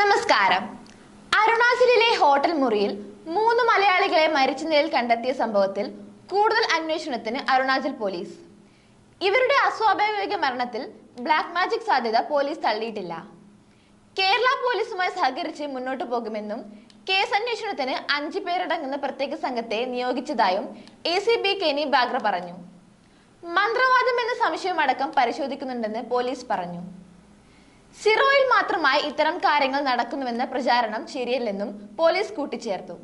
നമസ്കാരം. അരുണാചലിലെ ഹോട്ടൽ മുറിയിൽ മൂന്ന് മലയാളികളെ മരിച്ച നിലയിൽ കണ്ടെത്തിയ സംഭവത്തിൽ കൂടുതൽ അന്വേഷണത്തിന് അരുണാചൽ പോലീസ്. ഇവരുടെ അസ്വാഭാവിക മരണത്തിൽ ബ്ലാക്ക് മാജിക് സാധ്യത പോലീസ് തള്ളിയിട്ടില്ല. കേരള പോലീസുമായി സഹകരിച്ച് മുന്നോട്ടു പോകുമെന്നും കേസ് അന്വേഷണത്തിന് അഞ്ചു പേരടങ്ങുന്ന പ്രത്യേക സംഘത്തെ നിയോഗിച്ചതായും A C B Kenny Bagra പറഞ്ഞു. മന്ത്രവാദം എന്ന സംശയമടക്കം പരിശോധിക്കുന്നുണ്ടെന്ന് പോലീസ് പറഞ്ഞു. സിറോയിൽ മാത്രമായി ഇത്തരം കാര്യങ്ങൾ നടക്കുന്നുവെന്ന പ്രചാരണം ശരിയല്ലെന്നും പോലീസ് കൂട്ടിച്ചേർത്തു.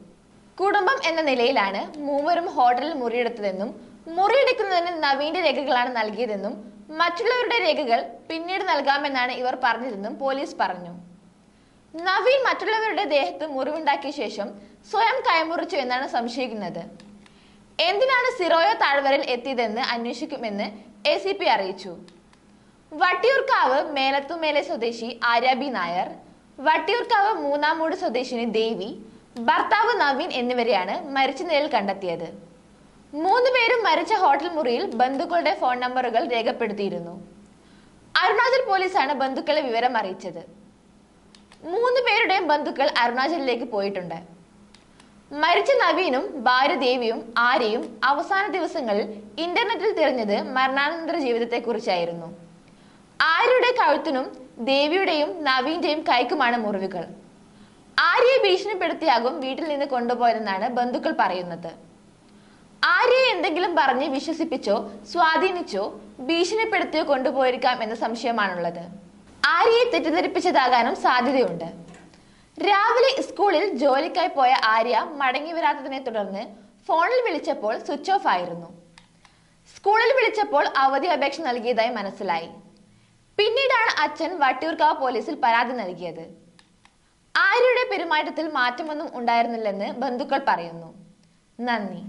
കുടുംബം എന്ന നിലയിലാണ് മൂവരും ഹോട്ടലിൽ മുറിയെടുത്തതെന്നും മുറിയെടുക്കുന്നതിന് നവീന്റെ രേഖകളാണ് നൽകിയതെന്നും മറ്റുള്ളവരുടെ രേഖകൾ പിന്നീട് നൽകാമെന്നാണ് ഇവർ പറഞ്ഞതെന്നും പോലീസ് പറഞ്ഞു. നവീൻ മറ്റുള്ളവരുടെ ദേഹത്ത് മുറിവുണ്ടാക്കിയ ശേഷം സ്വയം കൈമുറിച്ചു എന്നാണ് സംശയിക്കുന്നത്. എന്തിനാണ് സിറോയോ താഴ്വരയിൽ എത്തിയതെന്ന് അന്വേഷിക്കുമെന്ന് എ അറിയിച്ചു. വട്ടിയൂർക്കാവ് മേലത്തുമേലെ സ്വദേശി ആര്യാബി നായർ വട്ടിയൂർക്കാവ് മൂന്നാമൂട് സ്വദേശിനി ദേവി ഭർത്താവ് നവീൻ എന്നിവരെയാണ് മരിച്ച നിലയിൽ കണ്ടെത്തിയത്. മൂന്ന് പേരും മരിച്ച ഹോട്ടൽ മുറിയിൽ ബന്ധുക്കളുടെ ഫോൺ നമ്പറുകൾ രേഖപ്പെടുത്തിയിരുന്നു. അരുണാചൽ പോലീസാണ് ബന്ധുക്കളെ വിവരം അറിയിച്ചത്. മൂന്ന് പേരുടെയും ബന്ധുക്കൾ അരുണാചലിലേക്ക് പോയിട്ടുണ്ട്. മരിച്ച നവീനും ഭാര്യ ദേവിയും ആര്യയും അവസാന ദിവസങ്ങളിൽ ഇന്റർനെറ്റിൽ തിരഞ്ഞത് മരണാനന്തര ജീവിതത്തെക്കുറിച്ചായിരുന്നു. ആര്യയുടെ കഴുത്തിനും ദേവിയുടെയും നവീന്റെയും കൈക്കുമാണ് മുറിവുകൾ. ആര്യയെ ഭീഷണിപ്പെടുത്തിയാകും വീട്ടിൽ നിന്ന് കൊണ്ടുപോയതെന്നാണ് ബന്ധുക്കൾ പറയുന്നത്. ആര്യയെ എന്തെങ്കിലും പറഞ്ഞ് വിശ്വസിപ്പിച്ചോ സ്വാധീനിച്ചോ ഭീഷണിപ്പെടുത്തിയോ കൊണ്ടുപോയിരിക്കാം എന്ന സംശയമാണുള്ളത്. ആര്യയെ തെറ്റിദ്ധരിപ്പിച്ചതാകാനും സാധ്യതയുണ്ട്. രാവിലെ സ്കൂളിൽ ജോലിക്കായി പോയ ആര്യ മടങ്ങി വരാത്തതിനെ തുടർന്ന് ഫോണിൽ വിളിച്ചപ്പോൾ സ്വിച്ച് ഓഫ് ആയിരുന്നു. സ്കൂളിൽ വിളിച്ചപ്പോൾ അവധി അപേക്ഷ നൽകിയതായി മനസ്സിലായി. പിന്നീടാണ് അച്ഛൻ വട്ടിയൂർക്കാവ് പോലീസിൽ പരാതി നൽകിയത്. ആര്യയുടെ പെരുമാറ്റത്തിൽ മാറ്റമൊന്നും ഉണ്ടായിരുന്നില്ലെന്ന് ബന്ധുക്കൾ പറയുന്നു. നന്ദി.